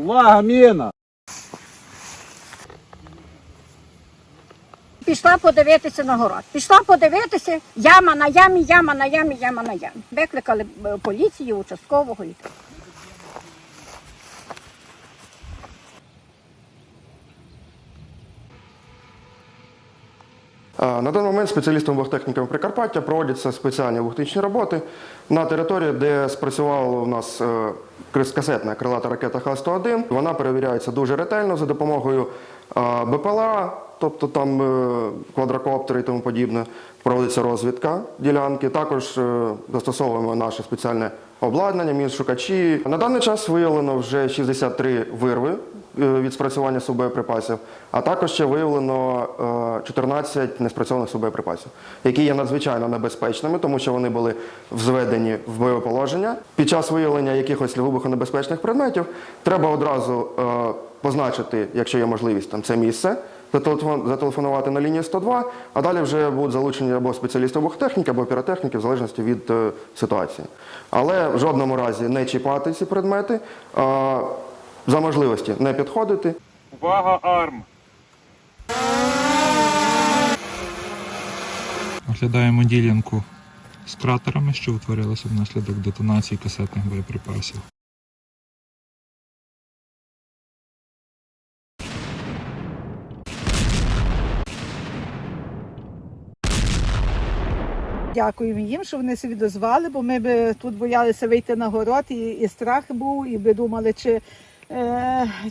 Увага, міна! Пішла подивитися на город. Пішла подивитися, яма на ямі, яма на ямі, яма на ямі. Викликали е, поліцію, участкового і так. На даний момент спеціалістами вогтехніками Прикарпаття проводяться спеціальні вогтехнічні роботи на території, де спрацювала у нас е, крис- касетна крилата ракета Х-101. Вона перевіряється дуже ретельно за допомогою БПЛА, тобто там е, квадрокоптери і тому подібне. Проводиться розвідка ділянки. Також е, застосовуємо наше спеціальне обладнання, міншукачі. На даний час виявлено вже 63 вирви від спрацювання субоєприпасів, а також ще виявлено е, 14 неспрацьованих субоєприпасів, які є надзвичайно небезпечними, тому що вони були взведені в бойове положення. Під час виявлення якихось вибухонебезпечних предметів треба одразу е, позначити, якщо є можливість, там це місце. зателефон- Зателефонувати на лінію 102, а далі вже будуть залучені або спеціалісти обохтехніки, або піротехніки, в залежності від е, ситуації. Але в жодному разі не чіпати ці предмети, за можливості не підходити. Увага, арм! Оглядаємо ділянку з кратерами, що утворилися внаслідок детонації касетних боєприпасів. Дякуємо їм, що вони собі дозвали, бо ми б тут боялися вийти на город, і, і страх був, і би думали, чи,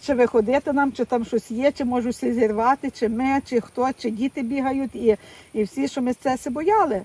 чи виходити нам, чи там щось є, чи можуть всі зірвати, чи ми, чи хто, чи діти бігають, і, і всі, що ми це бояли.